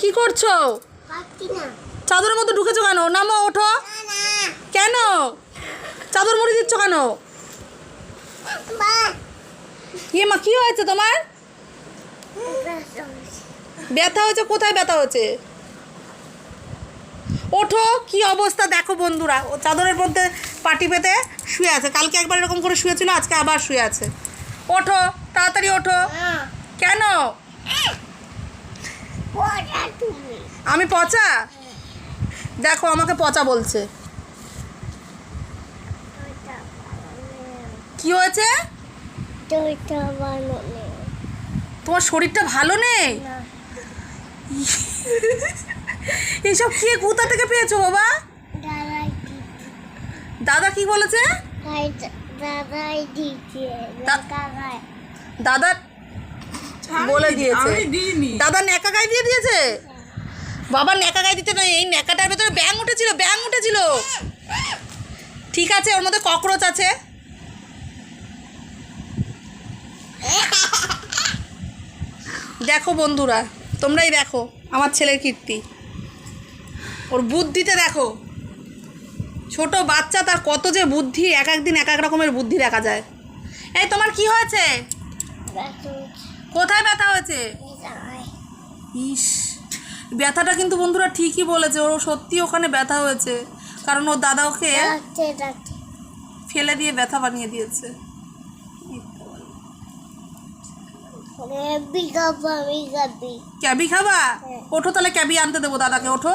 কি করছ? চাদরের মধ্যে ঢুকেছো কেন? নামো ওঠো। কেন? চাদর মুড়ি দিচ্ছ কেন? ইয়ে মা কি হয়েছে তোমার? ব্যথা হয়েছে কোথায় ব্যথা হয়েছে? ওঠো কি অবস্থা দেখো বন্ধুরা। ও চাদরের মধ্যে পাটি পেতে শুয়ে আছে। কালকে একবার এরকম করে শুয়েছিল আজকে আবার শুয়ে আছে। ওঠো তাড়াতাড়ি ওঠো। কেন? আমি পচা? দেখো আমাকে পচা বলছে। কি হয়েছে? তোমার শরীরটা ভালো নেই? না এইসব কে কোথা থেকে পেয়েছ বাবা? দাদা কি বলেছে? দাদা বলে দিয়েছে। দাদা ন্যাকা গায়ে দিয়ে দিয়েছে? বাবা ন্যাকা গায়ে দিতে নয় এই ন্যাকাটার ভেতরে ব্যাং উঠেছিল ব্যাং উঠেছিল। ঠিক আছে ওর মধ্যে ককরোচ আছে। দেখো বন্ধুরা তোমরাই দেখো আমার ছেলের কীর্তি। ওর বুদ্ধিতে দেখো। ছোট বাচ্চা তার কত যে বুদ্ধি এক এক দিন এক এক রকমের বুদ্ধি দেখা যায়। এই তোমার কি হয়েছে? কোথায় ব্যথা হয়েছে? ইস ব্যথাটা কিন্তু বন্ধুরা ঠিকই বলেছে ওর সত্যি ওখানে ব্যথা হয়েছে। কারণ ওর দাদা ওকে ফেলে দিয়ে ব্যথা বানিয়ে দিয়েছে। ক্যাবি খাবা? হ্যাঁ। ওঠো তাহলে ক্যাবি আনতে দেবো দাদাকে ওঠো।